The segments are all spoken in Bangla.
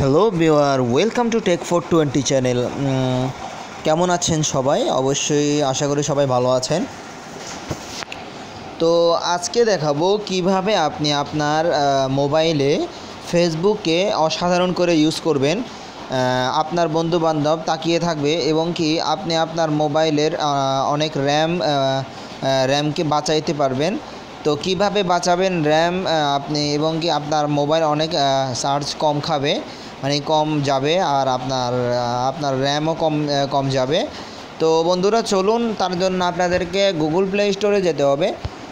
Hello beware welcome to tech four twenty channel কেমন আছেন সবাই? অবশ্যই আশা করি সবাই ভালো আছেন। তো আজকে দেখাবো কীভাবে আপনি আপনার মোবাইলে ফেসবুকে অসাধারণ করে ইউজ করবেন। আপনার বন্ধু বান্ধব তাকিয়ে থাকবে এবং কি আপনি আপনার মোবাইলের অনেক র্যাম র্যামকে বাঁচাইতে পারবেন। তো কীভাবে বাঁচাবেন র্যাম আপনি এবং কি আপনার মোবাইল অনেক চার্জ কম খাবে। মানে কম যাবে আর আপনার আপনার র্যামও কম কম যাবে। তো বন্ধুরা, চলুন, তার জন্য আপনাদেরকে গুগল প্লে স্টোরে যেতে হবে।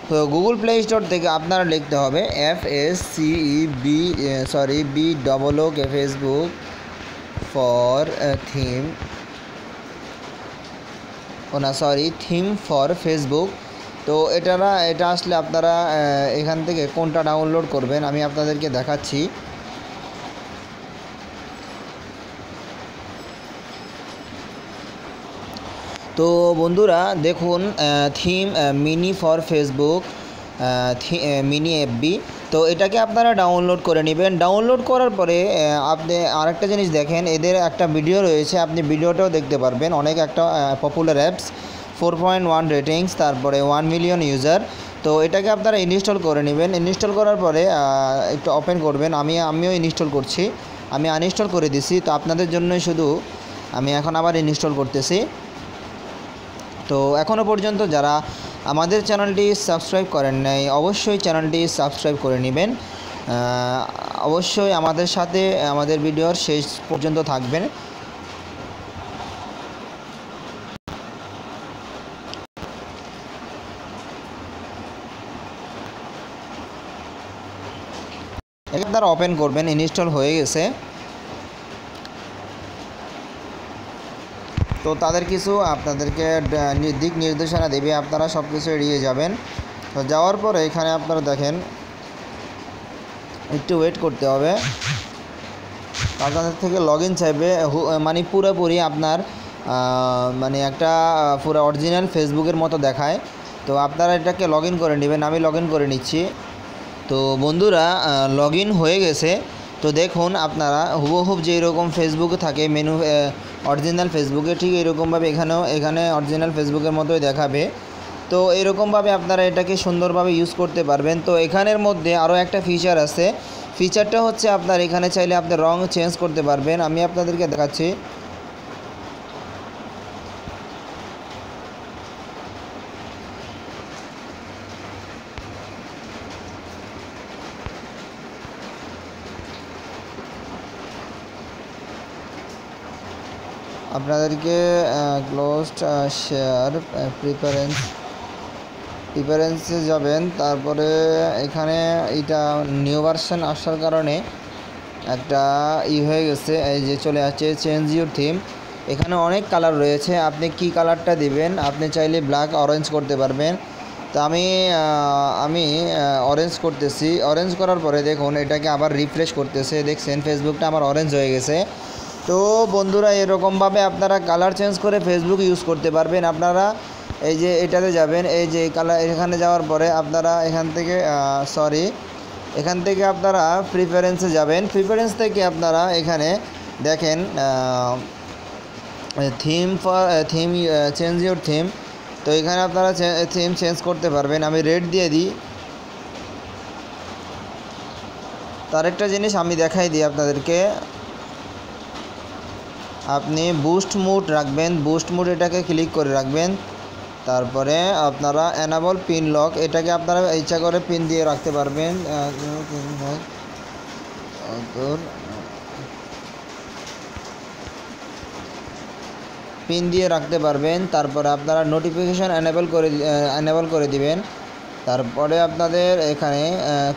তো গুগল প্লে স্টোর থেকে আপনারা লিখতে হবে F S CE B sorry B double O K Facebook for theme ও না সরি থিম ফর ফেসবুক তো এটারা এটা আসলে আপনারা এখান থেকে কোনটা ডাউনলোড করবেন, আমি আপনাদেরকে দেখাচ্ছি। তো বন্ধুরা দেখুন theme mini for Facebook mini FB তো এটাকে আপনারা ডাউনলোড করে নেবেন। ডাউনলোড করার পরে আপনি আরেকটা জিনিস দেখেন, এদের একটা ভিডিও রয়েছে, আপনি ভিডিওটাও দেখতে পারবেন। অনেক একটা popular apps four point one ratings তারপরে ওয়ান মিলিয়ন ইউজার তো এটাকে আপনারা ইনস্টল করে নেবেন। ইনস্টল করার পরে একটু ওপেন করবেন। আমি, আমিও ইনস্টল করছি। আমি আনইনস্টল করে দিছি। তো আপনাদের জন্যই শুধু, আমি এখন আবার ইনস্টল করতেছি। তো এখনও পর্যন্ত যারা আমাদের চ্যানেলটি সাবস্ক্রাইব করেন নাই, অবশ্যই চ্যানেলটি সাবস্ক্রাইব করে নেবেন। অবশ্যই আমাদের সাথে, আমাদের ভিডিওর শেষ পর্যন্ত থাকবেন। একবার ওপেন করবেন ইনস্টল হয়ে গেছে। তো তাদের কিছু আপনাদেরকে দিক নির্দেশনা দেবে, আপনারা সব কিছু এড়িয়ে যাবেন। তো যাওয়ার পরে এখানে আপনারা দেখেন, একটু ওয়েট করতে হবে। আপনাদের থেকে লগ ইন চাইবে মানে পুরোপুরি আপনার মানে একটা পুরো অরিজিনাল ফেসবুকের মতো দেখায়। তো আপনারা এটাকে লগ করে নেবেন, আমি লগ করে নিচ্ছি। তো বন্ধুরা লগ হয়ে গেছে। তো দেখুন, আপনারা হুবহুব যেই রকম ফেসবুকে থাকে মেনু অরিজিনাল ফেসবুকে ঠিক এরকমভাবে এখানেও, এখানে অরিজিনাল ফেসবুকের মতোই দেখাবে। তো এরকমভাবে আপনারা এটাকে সুন্দরভাবে ইউজ করতে পারবেন। তো এখানের মধ্যে আরও একটা ফিচার আছে। ফিচারটা হচ্ছে আপনার এখানে চাইলে আপনি রং চেঞ্জ করতে পারবেন। আমি আপনাদেরকে দেখাচ্ছি। আপনাদেরকে ক্লোজড শেয়ার প্রিফারেন্স প্রিফারেন্সে যাবেন। তারপরে এখানে এটা নিউ ভার্সন আসার কারণে একটা ই হয়ে গেছে, এই যে চলে আসছে চেঞ্জ ইউর থিম এখানে অনেক কালার রয়েছে, আপনি কি কালারটা দিবেন? আপনি চাইলে ব্ল্যাক অরেঞ্জ করতে পারবেন। তো আমি আমি অরেঞ্জ করতেছি। অরেঞ্জ করার পরে দেখুন, এটাকে আবার রিফ্রেশ করতেছে। দেখছেন ফেসবুকটা আমার অরেঞ্জ হয়ে গেছে। তো বন্ধুরা, এরকমভাবে আপনারা কালার চেঞ্জ করে ফেসবুক ইউজ করতে পারবেন। আপনারা এই যে এটাতে যাবেন, এই যে কালার এখানে যাওয়ার পরে আপনারা এখান থেকে সরি এখান থেকে আপনারা প্রিফারেন্সে যাবেন। প্রিফারেন্স থেকে আপনারা এখানে দেখেন theme for theme change your theme তো এখানে আপনারা থিম চেঞ্জ করতে পারবেন। আমি রেড দিয়ে দিই। তার একটা জিনিস আমি দেখাই দিই আপনাদেরকে। আপনি বুস্ট মুড রাখবেন বুস্ট মুড এটাকে ক্লিক করে রাখবেন। তারপরে আপনারা অ্যানাবল পিন লক এটাকে আপনারা ইচ্ছা করে পিন দিয়ে রাখতে পারবেন। পিন দিয়ে রাখতে পারবেন, তারপরে আপনারা নোটিফিকেশান অ্যানেবল করে অ্যানেবল করে দিবেন। তারপরে আপনাদের এখানে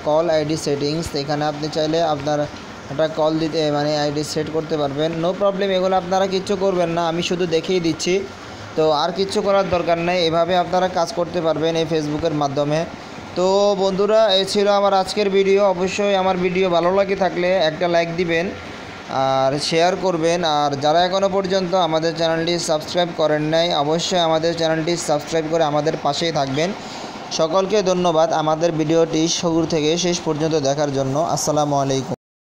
কল আইডি সেটিংস এখানে আপনি চাইলে আপনার একটা কল দিতে মানে আইডি সেট করতে পারবেন। নো প্রবলেম এগুলো আপনারা কিচ্ছু করবেন না, আমি শুধু দেখিয়ে দিচ্ছি। তো আর কিচ্ছু করার দরকার নেই, এভাবে আপনারা কাজ করতে পারবেন এই ফেসবুকের মাধ্যমে। তো বন্ধুরা, এ ছিল আমার আজকের ভিডিও অবশ্যই আমার ভিডিও ভালো লাগে থাকলে একটা লাইক দিবেন আর শেয়ার করবেন। আর যারা এখনও পর্যন্ত আমাদের চ্যানেলটি সাবস্ক্রাইব করেন নাই, অবশ্যই আমাদের চ্যানেলটি সাবস্ক্রাইব করে আমাদের পাশেই থাকবেন। সকলকে ধন্যবাদ আমাদের ভিডিওটি শুরু থেকে শেষ পর্যন্ত দেখার জন্য। আসসালামু আলাইকুম।